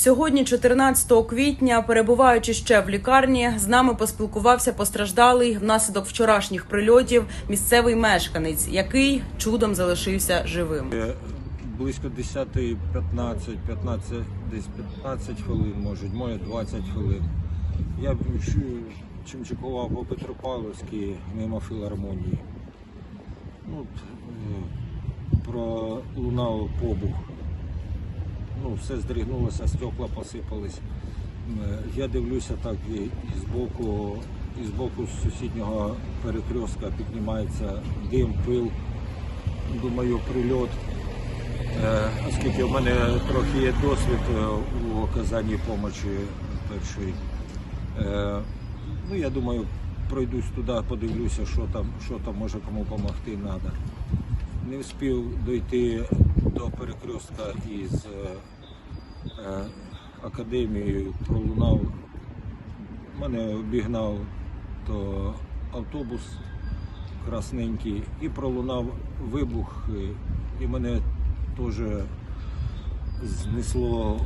Сьогодні, 14 квітня, перебуваючи ще в лікарні, з нами поспілкувався постраждалий внаслідок вчорашніх прильотів місцевий мешканець, який чудом залишився живим. Е, Близько 10, 15, 15, десь 15 хвилин, може, моє 20 хвилин. Я чимчикував по Петропавловській мимо філармонії. Ну, е, пролунав побух. Ну, все здригнулося, стекла посипались. Я дивлюся так і, і з боку, і з боку сусіднього перекрестка піднімається дим, пил. Думаю, прильот. Е, Оскільки в мене трохи є досвід е, у оказанні допомоги першої. Е, Ну, я думаю, пройдусь туди, подивлюся, що там, що там може кому допомогти треба. Не встиг дойти до перекрестка із е, е, академією, пролунав. Мене обігнав то автобус красненький і пролунав вибух, і мене теж знесло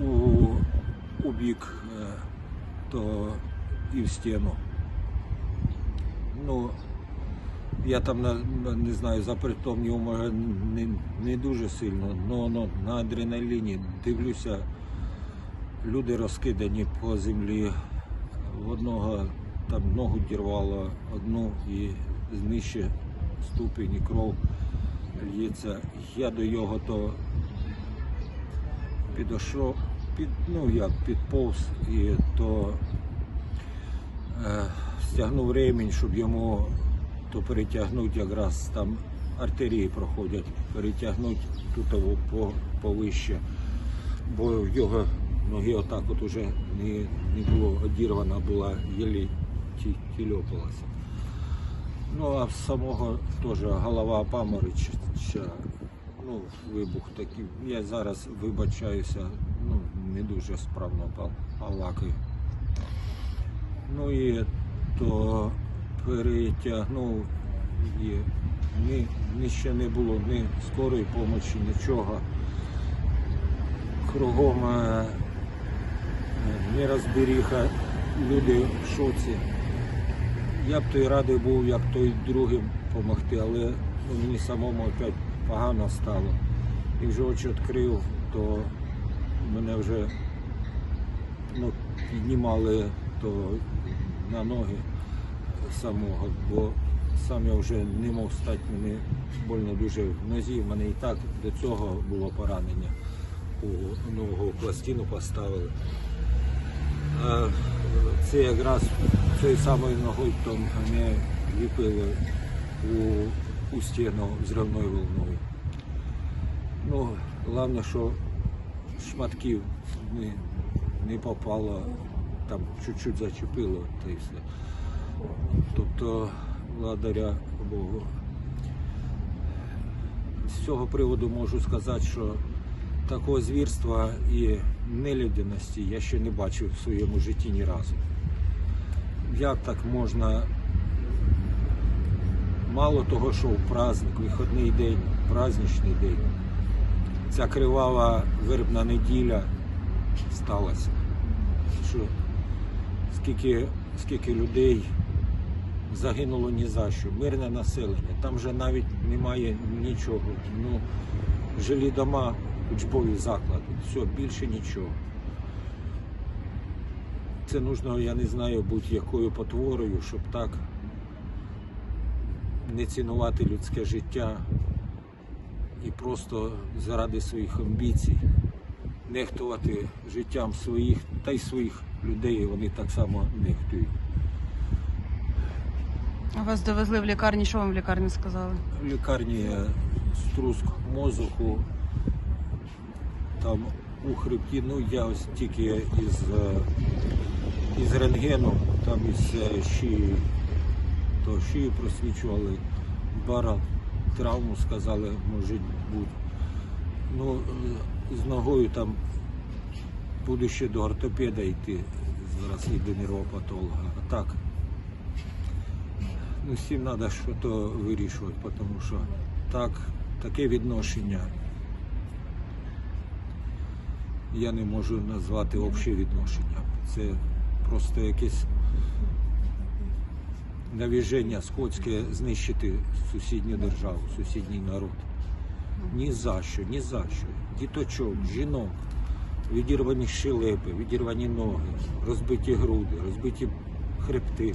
у, у бік, е, то і в стіну. Ну, я там не знаю, запритомнів може не, не дуже сильно, але на адреналіні дивлюся, люди розкидані по землі. В одного там ногу дірвало, одну і знище ступінь і кров лється. Я до його то підійшов, під, ну як, підповз і то е, стягнув ремінь, щоб йому то перетягнути якраз там артерії проходять, перетягнути тут по, повище, бо в його ноги отак от уже не, не було одірвана, була єлі ті- тільопалася. Ну а самого теж голова памороча, ну, вибух такий. Я зараз вибачаюся, ну, не дуже справно пал- палакаю. Ну і то перетягнув і ні, ні ще не було ні скорої допомоги, нічого. Кругом е, не розберіха, люди в шоці. Я б той радий був, як той другим допомогти, але ну, мені самому опять погано стало. І вже очі відкрив, то мене вже ну, піднімали то на ноги самого, бо сам я вже не мог стати, мені больно дуже в нозі. В мене і так до цього було поранення. У ногу пластину поставили. Це якраз цією самою ногою то мене ліпили у, у стіну зривною волною. Ну, головне, що шматків не, не попало, там чуть-чуть зачепило та й все. Тобто, благодаря Богу. З цього приводу можу сказати, що такого звірства і нелюдяності я ще не бачив в своєму житті ні разу. Як так можна мало того, що в праздник, вихідний день, праздничний день, ця кривава вербна неділя сталася. Що скільки, скільки людей загинуло ні за що, мирне населення, там вже навіть немає нічого. Ну, жилі дома, учбові заклади, все, більше нічого. Це нужно, я не знаю, будь-якою потворою, щоб так не цінувати людське життя і просто заради своїх амбіцій нехтувати життям своїх та й своїх людей, вони так само нехтують. Вас довезли в лікарні. Що вам в лікарні сказали? В лікарні струск мозку, там у хребті, ну я ось тільки із, е, із рентгену, там із е, шиї, то шию просвічували, бара травму сказали, може бути. Ну, е, з ногою там буду ще до ортопеда йти, зараз і до нервопатолога. А так, ну, всім треба щось вирішувати, тому що так, таке відношення я не можу назвати обще відношення. Це просто якесь навіження скотське знищити сусідню державу, сусідній народ. Ні за що, ні за що. Діточок, жінок, відірвані щелепи, відірвані ноги, розбиті груди, розбиті хребти.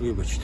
Вибачте.